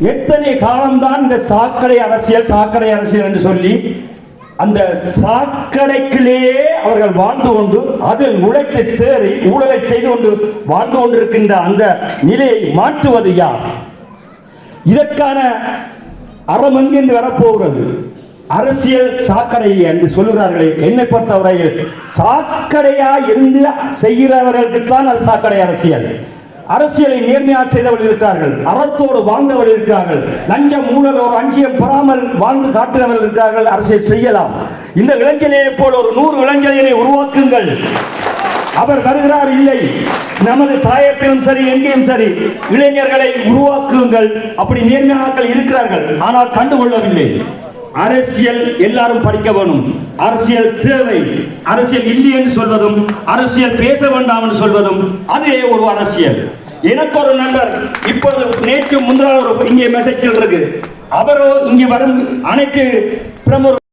எத்தனை காலம்தான் இந்த சாக்கடை அரசியல் சாக்கடை அரசியல் என்று சொல்லி அந்த சாக்கடைக்குள்ளேயே அவர்கள் வாழ்ந்து கொண்டு அதில் உழைத்து தேறி ஊழலை செய்து கொண்டு வாழ்ந்து கொண்டிருக்கின்ற அந்த நிலையை மாற்றுவது யார்? இதற்கான அறம் எங்கிருந்து வரப்போகிறது? அரசியல் சாக்கடை என்று சொல்லுகிறார்களே என்னை பொறுத்தவரையில் சாக்கடையா இருந்து செய்கிறவர்களுக்கு தான் அது சாக்கடை அரசியல். அரசியலை நேர்மையாக செய்தவர்கள் இருக்கிறார்கள் அறத்தோடு வாழ்ந்தவர்கள் இருக்கிறார்கள் லஞ்சம் மூலம் ஒரு அஞ்சியம் பெறாமல் வாழ்ந்து காட்டினவர்கள் இருக்கிறார்கள் அரசியல் செய்யலாம். இந்த இளைஞனை போல் ஒரு நூறு இளைஞர்களை உருவாக்குங்கள். அவர் வருகிறார் இல்லை. நமது தாயத்திலும் சரி எங்கேயும் சரி இளைஞர்களை உருவாக்குங்கள். அப்படி நேர்மையாக்கள் இருக்கிறார்கள் ஆனால் கண்டுகொள்ளவில்லை. அரசியல் எல்லாரும் படிக்க வேணும். அரசியல் தேவை. அரசியல் இல்லை என்று சொல்வதும் அரசியல் பேச வேண்டாம் என்று சொல்வதும் அதே ஒரு அரசியல். எனக்கு ஒரு நண்பர் இப்போது நேற்று முந்தின ஒரு இங்கே மெசேஜ் இருக்கு. அவரோ இங்கே வரும் அனைத்து பிரமுக